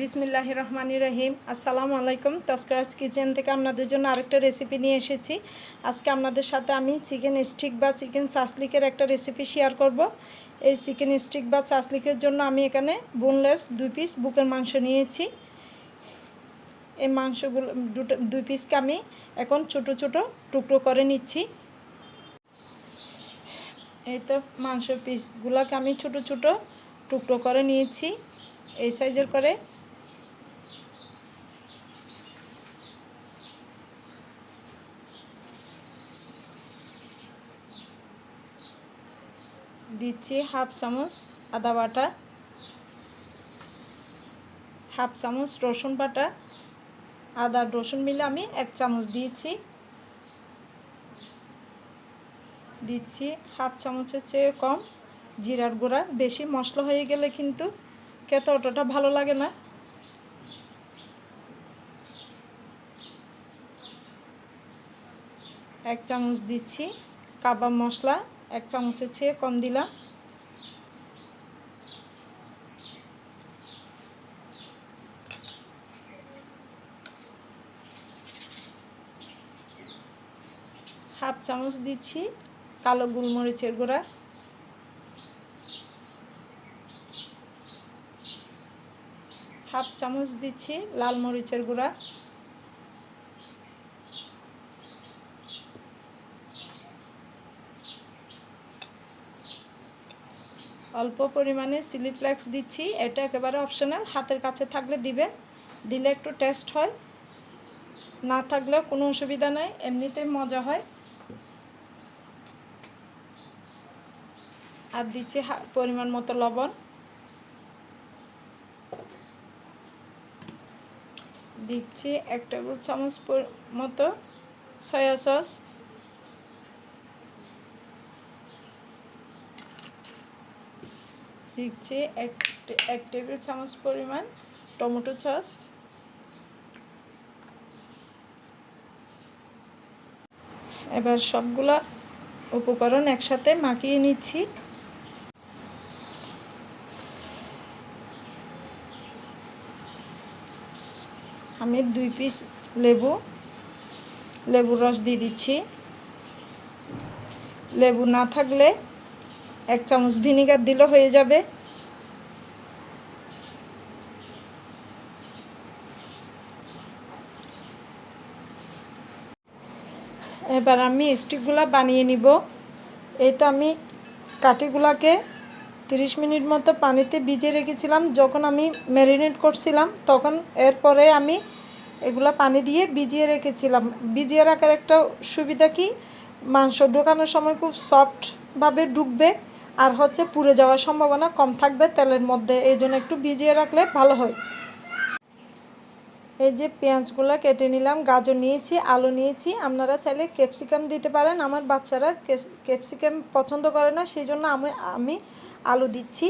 বিসমিল্লাহ রহমানি রহিম। আসসালামু আলাইকুম। তস্করাজ কিচেন থেকে আপনাদের জন্য আরেকটা রেসিপি নিয়ে এসেছি। আজকে আপনাদের সাথে আমি চিকেন স্টিক বা চিকেন সাসলিকের একটা রেসিপি শেয়ার করব। এই চিকেন স্টিক বা সাসলিকের জন্য আমি এখানে বোনলেস দুই পিস বুকের মাংস নিয়েছি। এই মাংসগুলো, দুটো, দুই পিসকে আমি এখন ছোট ছোট টুকরো করে নিচ্ছি। এই তো মাংস পিসগুলোকে আমি ছোট ছোট টুকরো করে নিয়েছি। এই সাইজের করে দিচ্ছি হাফ চামচ আদা বাটা, হাফ চামচ রসুন বাটা, আদা রসুন মিলে আমি এক চামচ দিয়েছি। দিচ্ছি হাফ চামচের চেয়ে কম জিরার গুঁড়া। বেশি মশলা হয়ে গেলে কিন্তু খেতে অতটা ভালো লাগে না। এক চামচ দিচ্ছি কাবাব মশলা। এক চামচের চেয়ে কম দিলাম। হাফ চামচ দিচ্ছি কালো গোলমরিচের গুঁড়া। হাফ চামচ দিচ্ছি লাল মরিচের গুঁড়া। অল্প পরিমাণে চিলি ফ্লেক্স দিচ্ছি। এটা একেবারে অপশনাল হাতের কাছে থাকলে দিবেন। দিলে একটু টেস্ট হয়। না থাকলেও কোনো অসুবিধা নাই। এমনিতেই মজা হয়। আর দিচ্ছি পরিমাণ মতো লবণ। দিচ্ছি এক টেবিল চামচ মতো সয়া সস। দিচ্ছি এক এক টেবিল চামচ পরিমাণ টমেটো সস। এবার সবগুলা উপকরণ একসাথে মাখিয়ে নিচ্ছি। আমি দুই পিস লেবু, লেবুর রস দিয়ে দিচ্ছি। লেবু না থাকলে এক চামচ ভিনিগার দিলেও হয়ে যাবে। এবার আমি স্টিকগুলো বানিয়ে নিব। এই তো আমি কাঠিগুলাকে তিরিশ মিনিট মতো পানিতে ভিজিয়ে রেখেছিলাম। যখন আমি ম্যারিনেট করছিলাম, তখন এরপরে আমি এগুলা পানি দিয়ে ভিজিয়ে রেখেছিলাম। ভিজিয়ে রাখার একটা সুবিধা কি? মাংস ঢোকানোর সময় খুব সফটভাবে ঢুকবে। আর হচ্ছে পুড়ে যাওয়ার সম্ভাবনা কম থাকবে তেলের মধ্যে, এই জন্য একটু ভিজিয়ে রাখলে ভালো হয়। এই যে পেঁয়াজগুলো কেটে নিলাম, গাজর নিয়েছি, আলু নিয়েছি, আপনারা চাইলে ক্যাপসিকাম দিতে পারেন, আমার বাচ্চারা ক্যাপসিকাম পছন্দ করে না, সেই জন্য আমি আমি আলু দিচ্ছি।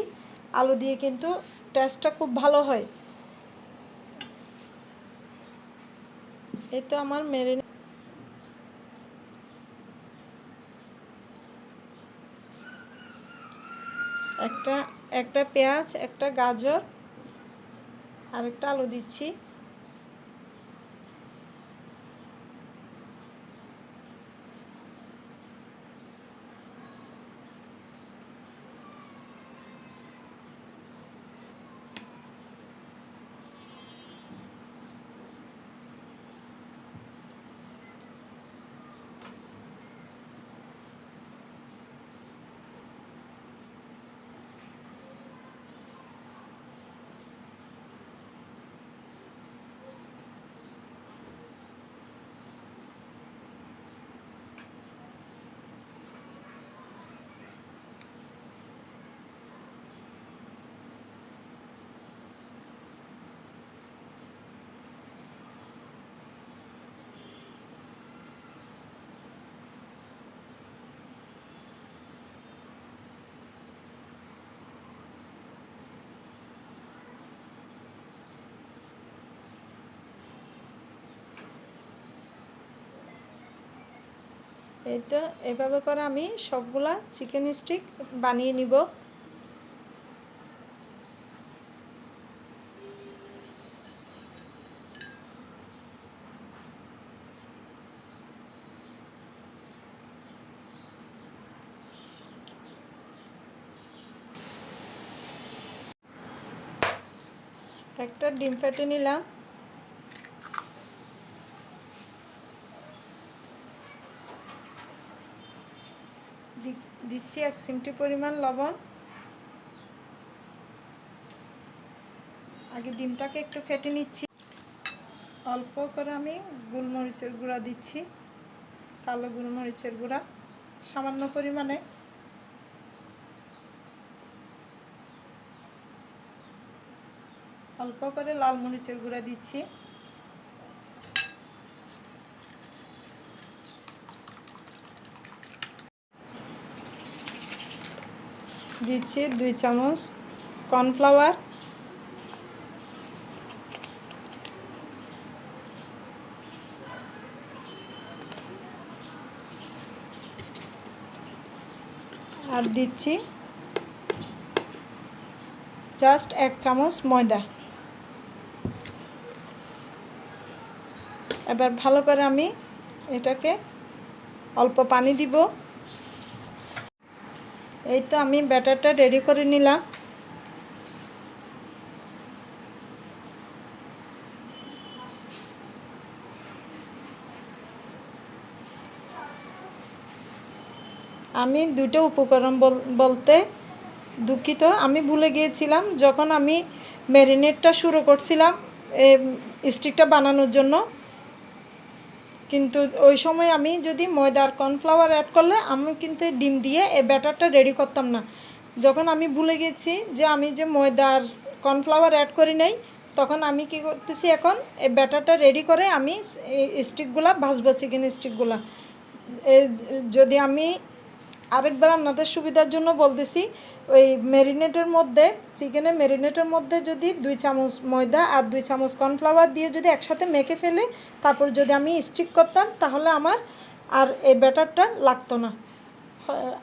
আলু দিয়ে কিন্তু টেস্টটা খুব ভালো হয়। এই তো আমার মেরিনে একটা একটা পেঁয়াজ একটা গাজর আরেকটা আলু দিচ্ছি। এই তো এভাবে করে আমি সবগুলা চিকেন স্টিক বানিয়ে নিব। একটা ডিম ফেটে নিলাম। দিচ্ছি এক চিমটি পরিমাণ লবণ। আগে ডিমটাকে একটু ফেটে নিচ্ছি। অল্প করে আমি গোলমরিচের গুঁড়া দিচ্ছি, কালো গোলমরিচের গুঁড়া, সামান্য পরিমাণে। অল্প করে লাল মরিচের গুঁড়া দিচ্ছি। দিচ্ছি দুই চামচ কর্নফ্লাওয়ার। আর দিচ্ছি জাস্ট এক চামচ ময়দা। এবার ভালো করে আমি এটাকে অল্প পানি দিব। এই তো আমি ব্যাটারটা রেডি করে নিলাম। আমি দুটো উপকরণ বল- বলতে দুঃখিত, আমি ভুলে গিয়েছিলাম যখন আমি ম্যারিনেটটা শুরু করছিলাম স্টিকটা বানানোর জন্য। কিন্তু ওই সময় আমি যদি ময়দা আর কর্নফ্লাওয়ার অ্যাড করলে আমি কিন্তু ডিম দিয়ে এই ব্যাটারটা রেডি করতাম না। যখন আমি ভুলে গেছি যে আমি যে ময়দা আর কর্নফ্লাওয়ার অ্যাড করি নাই, তখন আমি কি করতেছি এখন? এই ব্যাটারটা রেডি করে আমি স্টিকগুলা ভাজবো চিকেন স্টিকগুলা যদি আমি আরেকবার আপনাদের সুবিধার জন্য বলতেছি, ওই ম্যারিনেটের মধ্যে চিকেনের ম্যারিনেটের মধ্যে যদি দুই চামচ ময়দা আর দুই চামচ কর্নফ্লাওয়ার দিয়ে যদি একসাথে মেখে ফেলে, তারপর যদি আমি স্টিক করতাম, তাহলে আমার আর এই ব্যাটারটা লাগতো না।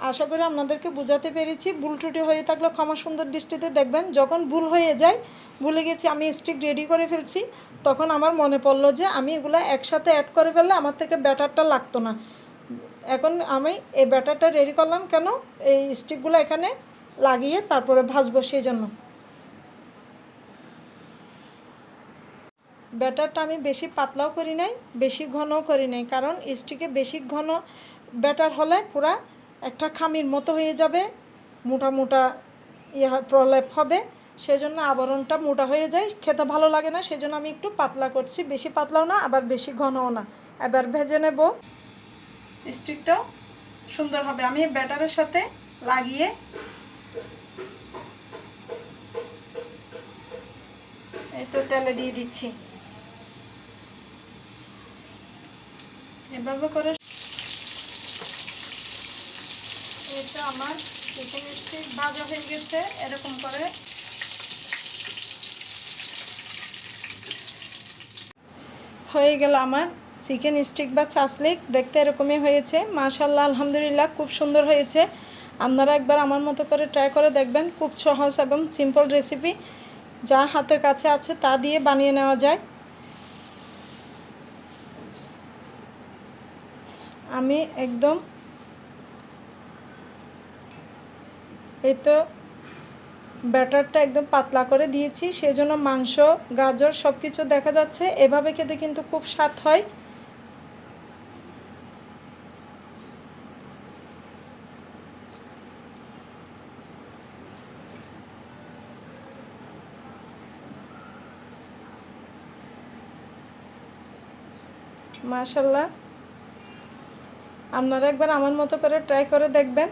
আশা করি আপনাদেরকে বোঝাতে পেরেছি। ভুল ত্রুটি হয়ে থাকলে ক্ষমা সুন্দর দৃষ্টিতে দেখবেন। যখন ভুল হয়ে যায়, ভুলে গেছি, আমি স্টিক রেডি করে ফেলছি, তখন আমার মনে পড়ল যে আমি এগুলো একসাথে অ্যাড করে ফেললে আমার থেকে ব্যাটারটা লাগতো না। এখন আমি এই ব্যাটারটা রেডি করলাম। কেন? এই স্টিকগুলো এখানে লাগিয়ে তারপরে ভাজবো সেই জন্য ব্যাটারটা আমি বেশি পাতলাও করি নাই, বেশি ঘনও করি নাই। কারণ স্টিকে বেশি ঘন ব্যাটার হলে পুরা একটা খামির মতো হয়ে যাবে, মোটা মোটা ইয়ে প্রলেপ হবে। সেজন্য আবরণটা মোটা হয়ে যায়, খেতে ভালো লাগে না। সেজন্য আমি একটু পাতলা করছি। বেশি পাতলাও না, আবার বেশি ঘনও না। এবার ভেজে নেব। স্টিকটাও সুন্দর হবে। আমি ব্যাটারের সাথে লাগিয়ে এই তো তেলে দিয়ে দিচ্ছি। এভাবে করে তো আমার চিকেন স্টিক ভাজা হয়ে গেছে। এরকম করে হয়ে গেল আমার চিকেন স্টিক বা চাসলিক দেখতে এরকমই হয়েছে। মাশাল্লাহ আলহামদুলিল্লাহ, খুব সুন্দর হয়েছে। আপনারা একবার আমার মতো করে ট্রাই করে দেখবেন। খুব সহজ এবং সিম্পল রেসিপি যা হাতের কাছে আছে তা দিয়ে বানিয়ে নেওয়া যায়। আমি একদম এই তো ব্যাটারটা একদম পাতলা করে দিয়েছি। সেজন্য মাংস, গাজর সব কিছু দেখা যাচ্ছে। এভাবে খেতে কিন্তু খুব স্বাদ হয়। মাশাল্লাহ আপনারা একবার আমার মতো করে ট্রাই করে দেখবেন।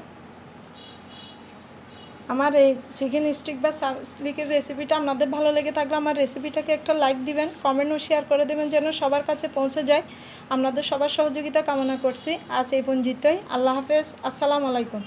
আমার এই চিকেন স্টিক বা স্লিকের রেসিপিটা আপনাদের ভালো লেগে থাকলে আমার রেসিপিটাকে একটা লাইক দিবেন কমেন্টও শেয়ার করে দেবেন যেন সবার কাছে পৌঁছে যায়। আপনাদের সবার সহযোগিতা কামনা করছি। আজ এই পঞ্জিতই আল্লাহ হাফেজ। আসসালামু আলাইকুম।